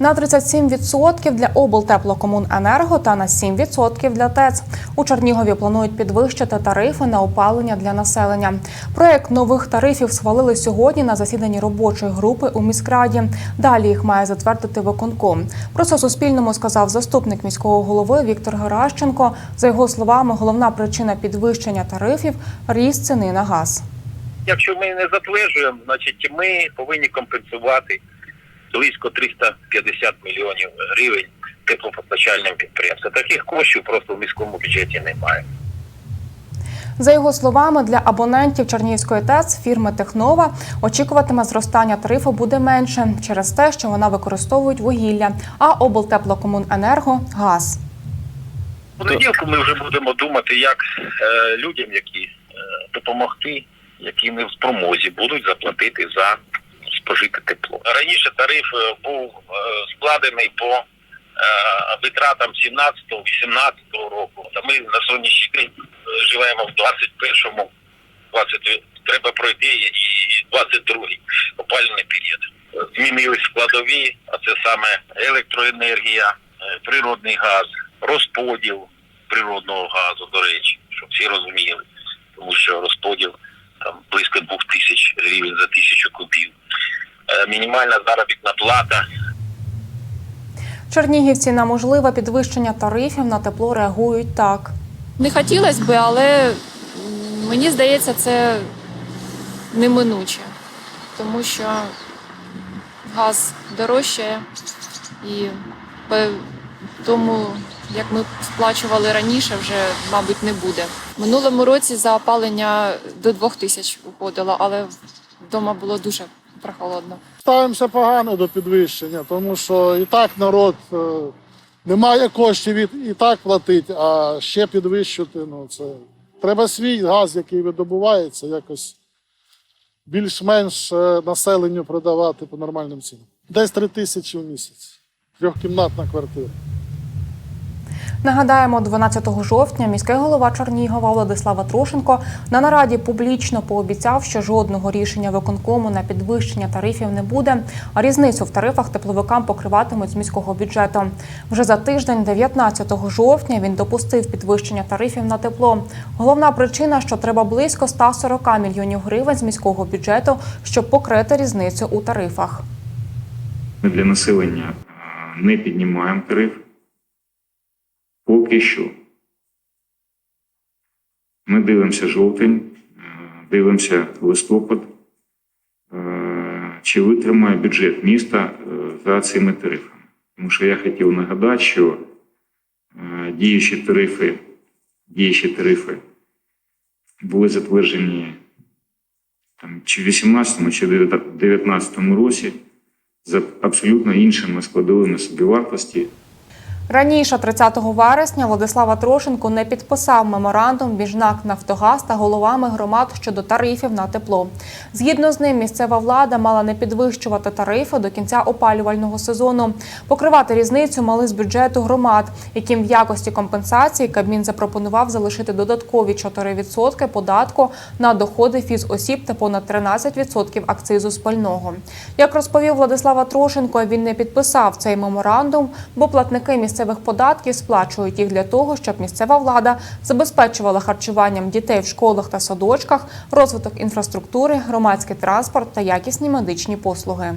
На 37% для облтеплокомуненерго та на 7% для ТЕЦ. У Чернігові планують підвищити тарифи на опалення для населення. Проект нових тарифів схвалили сьогодні на засіданні робочої групи у міськраді. Далі їх має затвердити виконком. Про це Суспільному сказав заступник міського голови Віктор Геращенко. За його словами, головна причина підвищення тарифів ріст ціни на газ. Якщо ми не затверджуємо, значить ми повинні компенсувати близько 350 мільйонів гривень теплопостачальним підприємствам. Таких коштів просто в міському бюджеті немає. За його словами, для абонентів Чернігівської ТЕЦ фірми Технова очікуватиме зростання тарифу буде менше через те, що вона використовують вугілля, а облтеплокомуненерго газ. У понеділку ми вже будемо думати, як е, людям, які е, допомогти, які не в спромозі будуть заплатити за спожите тепло. Раніше тариф е, був е, складений по е, витратам 17-18 року. Та ми на сьогоднішній день живемо в 21-му, 20, треба пройти і 22-й опалювальний період. Змінились складові, а це саме електроенергія, природний газ, розподіл природного газу, до речі, щоб всі розуміли, тому що розподіл там близько двох тисяч гривень за тисячу кубів. Е, Мінімальна заробітна плата Чернігівці на можливе підвищення тарифів на тепло реагують так. Не хотілося б, але мені здається, це неминуче, тому що газ дорожчає і по тому, як ми сплачували раніше, вже, мабуть, не буде. Минулому році за опалення до двох тисяч уходило, але вдома було дуже прохолодно. Ставимося погано до підвищення, тому що і так народ е, не має коштів і, і так платить, а ще підвищити. Ну, це треба свій газ, який видобувається, якось більш-менш е, населенню продавати по нормальним цінам. Десь три тисячі в місяць. Трьохкімнатна квартира. Нагадаємо, 12 жовтня міський голова Чернігова Владислава Трошенко на нараді публічно пообіцяв, що жодного рішення виконкому на підвищення тарифів не буде, а різницю в тарифах тепловикам покриватимуть з міського бюджету. Вже за тиждень, 19 жовтня, він допустив підвищення тарифів на тепло. Головна причина, що треба близько 140 мільйонів гривень з міського бюджету, щоб покрити різницю у тарифах. Ми для населення не піднімаємо тариф. Поки що. Ми дивимося жовтень, е, дивимося листопад, е, чи витримає бюджет міста е, за цими тарифами. Тому що я хотів нагадати, що діючі тарифи, діючі тарифи були затверджені там, чи в 18 чи в 19 році за абсолютно іншими складовими собівартості. Раніше, 30 вересня, Владислава Трошенко не підписав меморандум між НАК «Нафтогаз» та головами громад щодо тарифів на тепло. Згідно з ним, місцева влада мала не підвищувати тарифи до кінця опалювального сезону. Покривати різницю мали з бюджету громад, яким в якості компенсації Кабмін запропонував залишити додаткові 4% податку на доходи фізосіб та понад 13% акцизу з пального. Як розповів Владислава Трошенко, він не підписав цей меморандум, бо платники місцевих податків сплачують їх для того, щоб місцева влада забезпечувала харчуванням дітей в школах та садочках, розвиток інфраструктури, громадський транспорт та якісні медичні послуги.